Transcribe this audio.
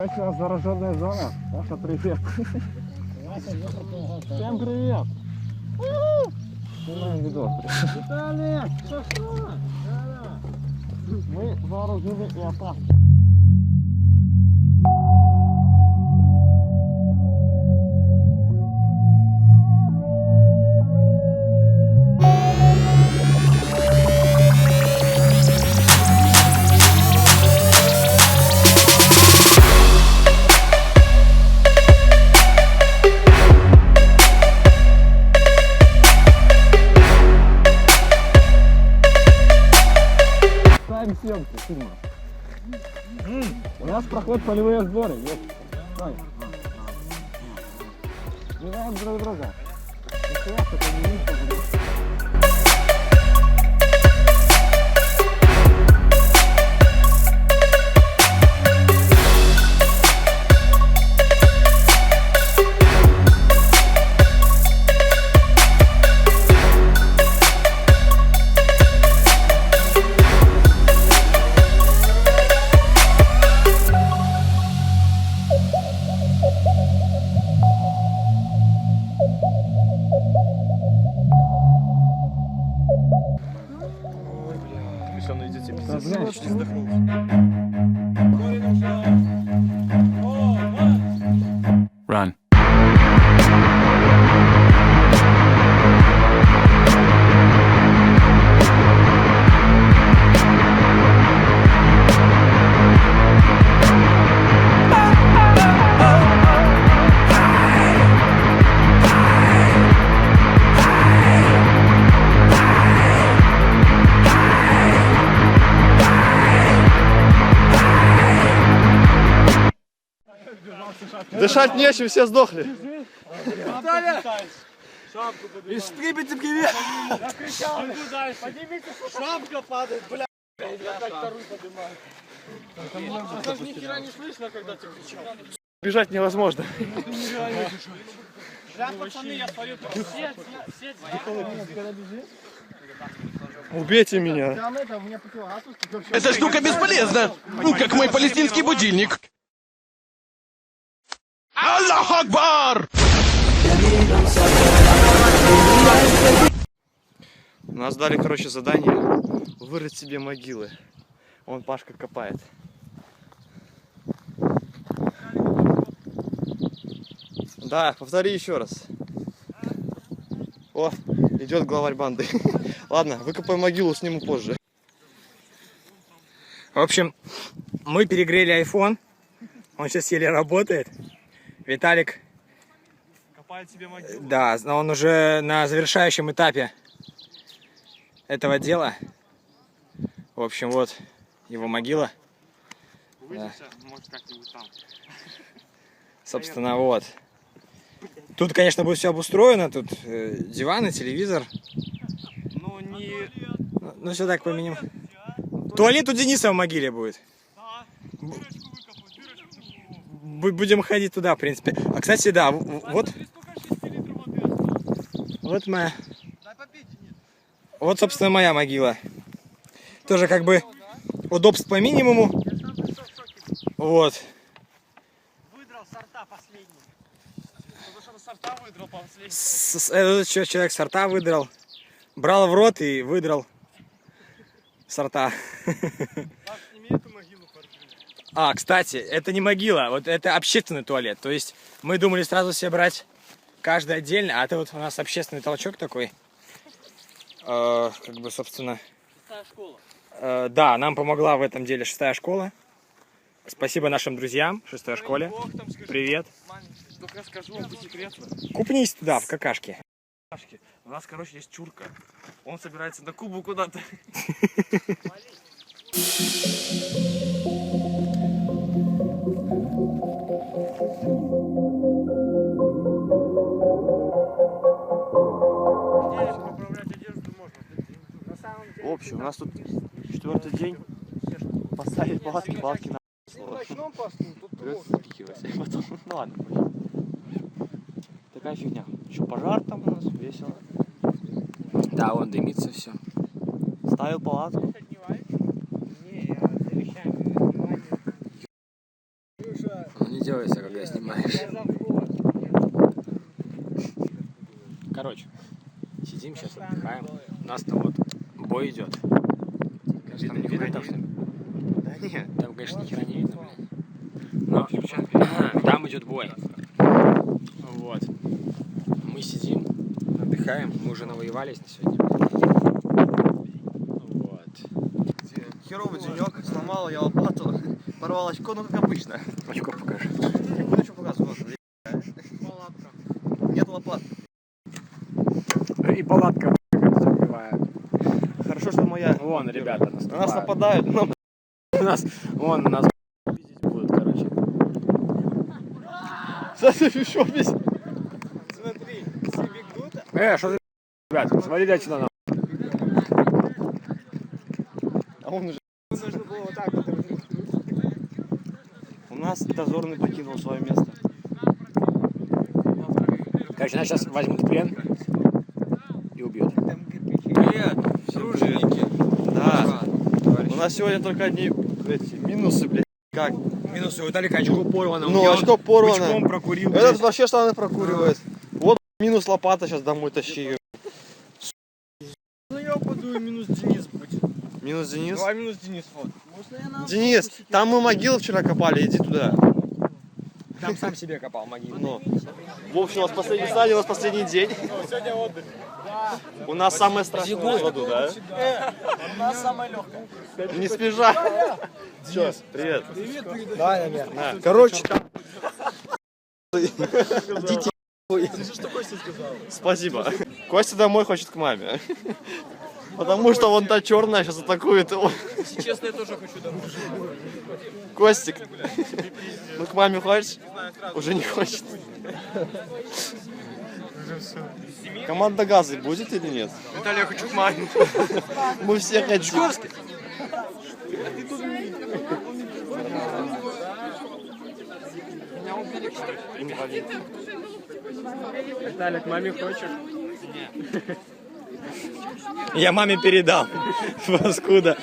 Это зараженная зона. Саша, привет. Всем привет. Снимаем видос. Виталик, що що? Мы вооружены и опасны. Фильма. У нас проходят полевые сборы. Знаем друг друга. Что ты не Дышать нечем, все сдохли. Бежать невозможно. Убейте меня. Там это, у меня противогаз уступил. Эта штука бесполезна, ну, как мой палестинский будильник. Аллах Акбар! Нас дали, короче, задание вырыть себе могилы. Он Пашка копает. Да, повтори еще раз. О, идет главарь банды. Ладно, выкопаем могилу, сниму позже. В общем, мы перегрели iPhone. Он сейчас еле работает. Виталик, Копает себе могилу. да, он уже на завершающем этапе этого дела. В общем, вот его могила. Увидимся, может, как-нибудь там. Собственно, вот. Тут, конечно, будет все обустроено. Тут э, диваны, телевизор. Ну, не... Ну, ну, все так по минимуму. Туалет у Дениса в могиле будет. Бу- Будем ходить туда, в принципе. А, кстати, да, вот... Вот моя... Вот, собственно, моя могила. Тоже как бы удобств по минимуму. Вот. Выдрал сорта последний. Потому что сорта выдрал последний. С- чё- человек сорта выдрал. Брал в рот и выдрал сорта. А, кстати, это не могила, вот это общественный туалет. То есть мы думали сразу все брать каждый отдельно, а это вот у нас общественный толчок такой. Э, как бы, собственно... Шестая школа. э, да, нам помогла в этом деле шестая школа. Спасибо нашим друзьям шестой школе. Привет. Только скажу вам по секрету. Купнись туда, в какашке. У нас, короче, есть чурка. Он собирается на Кубу куда-то. В общем, у нас тут четвертый день. Поставили палатки, палатки на слово. Придется запихивать. Потом, ну ладно. Такая фигня. Еще пожар там у нас, весело. Да, он дымится все. Ставил палатку. Ну не делайся, когда снимаешь. Короче, сидим сейчас, отдыхаем. У нас там вот бой идет. Конечно, там не видно, там, что... Да нет. Там, конечно, ни хера не видно, блядь. Но там идет бой. Вот. Мы сидим, отдыхаем. Мы уже навоевались на сегодня. Херовый денек, сломал я лопату, порвал очко, ну как обычно. Очко покажи. Не буду что показывать. Нет лопат. И палатка убивает. Хорошо, что моя. Вон, ребята, На нас наступают. нападают, но нас, вон, нас видеть будут, короче. еще весь. Э, что ты, ребят, смотрите отсюда на. А он уже. У нас дозорный покинул свое место. Короче, нас сейчас возьмут в плен и убьют. Привет, дружники. Да. У нас сегодня только одни эти минусы, блядь. Как? Минусы, у Виталика очко порвано. Ну, очко порвано. Пучком прокурил. Этот блядь. вообще штаны прокуривает. Вот минус лопата сейчас домой тащи. Ну я упаду и минус Денис будет. Минус Денис. Давай минус Денис, вот. Денис, там мы могилу вчера копали, иди туда. Там сам себе копал могилу. Ну. В общем, у нас последний стадий, у нас последний день. У нас самое страшное в году, да? У нас самое легкое. Не спежа. Все, привет. Давай, наверх. На. Короче, Спасибо. Костя домой хочет к маме. Потому что вон та черная сейчас атакует его. честно, я тоже хочу домой. Костик, ну к маме хочешь? Уже не хочет. Команда газы будет или нет? Виталий, я хочу к маме. Мы все хотим. Виталик, маме хочешь? Я маме передам. Паскуда.